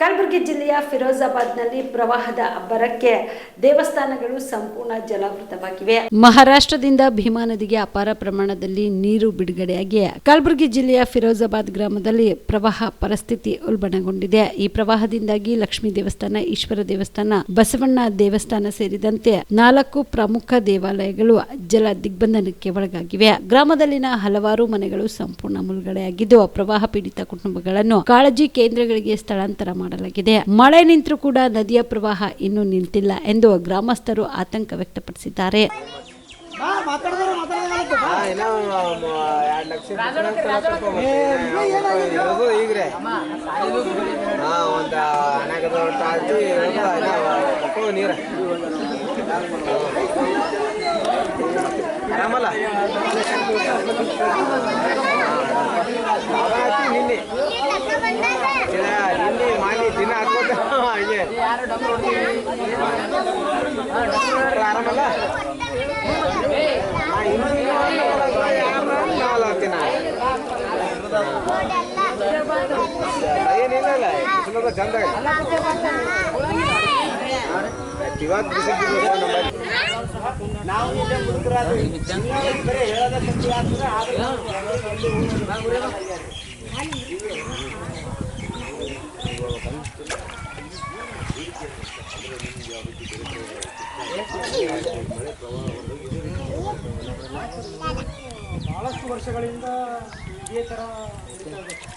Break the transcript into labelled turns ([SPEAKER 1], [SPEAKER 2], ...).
[SPEAKER 1] ಕಲಬುರಗಿ ಜಿಲ್ಲೆಯ ಫಿರೋಜಾಬಾದ್ನಲ್ಲಿ ಪ್ರವಾಹದ ಅಬ್ಬರಕ್ಕೆ ದೇವಸ್ಥಾನಗಳು ಸಂಪೂರ್ಣ ಜಲಾವೃತವಾಗಿವೆ. ಮಹಾರಾಷ್ಟ್ರದಿಂದ ಭೀಮಾ ನದಿಗೆ ಅಪಾರ ಪ್ರಮಾಣದಲ್ಲಿ ನೀರು ಬಿಡುಗಡೆಯಾಗಿ ಕಲಬುರಗಿ ಜಿಲ್ಲೆಯ ಫಿರೋಜಾಬಾದ್ ಗ್ರಾಮದಲ್ಲಿ ಪ್ರವಾಹ ಪರಿಸ್ಥಿತಿ ಉಲ್ಬಣಗೊಂಡಿದೆ. ಈ ಪ್ರವಾಹದಿಂದಾಗಿ ಲಕ್ಷ್ಮೀ ದೇವಸ್ಥಾನ, ಈಶ್ವರ ದೇವಸ್ಥಾನ, ಬಸವಣ್ಣ ದೇವಸ್ಥಾನ ಸೇರಿದಂತೆ ನಾಲ್ಕು ಪ್ರಮುಖ ದೇವಾಲಯಗಳು ಜಲ ದಿಗ್ಬಂಧನಕ್ಕೆ ಒಳಗಾಗಿವೆ. ಗ್ರಾಮದಲ್ಲಿನ ಹಲವಾರು ಮನೆಗಳು ಸಂಪೂರ್ಣ ಮುಳುಗಡೆಯಾಗಿದ್ದು, ಪ್ರವಾಹ ಪೀಡಿತ ಕುಟುಂಬಗಳನ್ನು ಕಾಳಜಿ ಕೇಂದ್ರಗಳಿಗೆ ಸ್ಥಳಾಂತರ ಮಾಡಲಾಗಿದೆ ಮಳೆ ನಿಂತರೂ ಕೂಡ ನದಿಯ ಪ್ರವಾಹ ಇನ್ನೂ ನಿಂತಿಲ್ಲ ಎಂದು ಗ್ರಾಮಸ್ಥರು ಆತಂಕ ವ್ಯಕ್ತಪಡಿಸಿದ್ದಾರೆ
[SPEAKER 2] ಏನೋ ಆರಾಮಲ್ಲ ಏನಿಲ್ಲ ಚಂದ ಇವತ್ತು ನಾವು ಇಲ್ಲೇ ಮುದುಕರಾದ ಬರೀ ಹೇಳೋದ ಖರ್ಚು ಆಗ್ತದೆ ಆದ್ರೆ
[SPEAKER 3] ಬಹಳಷ್ಟು ವರ್ಷಗಳಿಂದ ಇದೇ ಥರ ನಡೀತಾ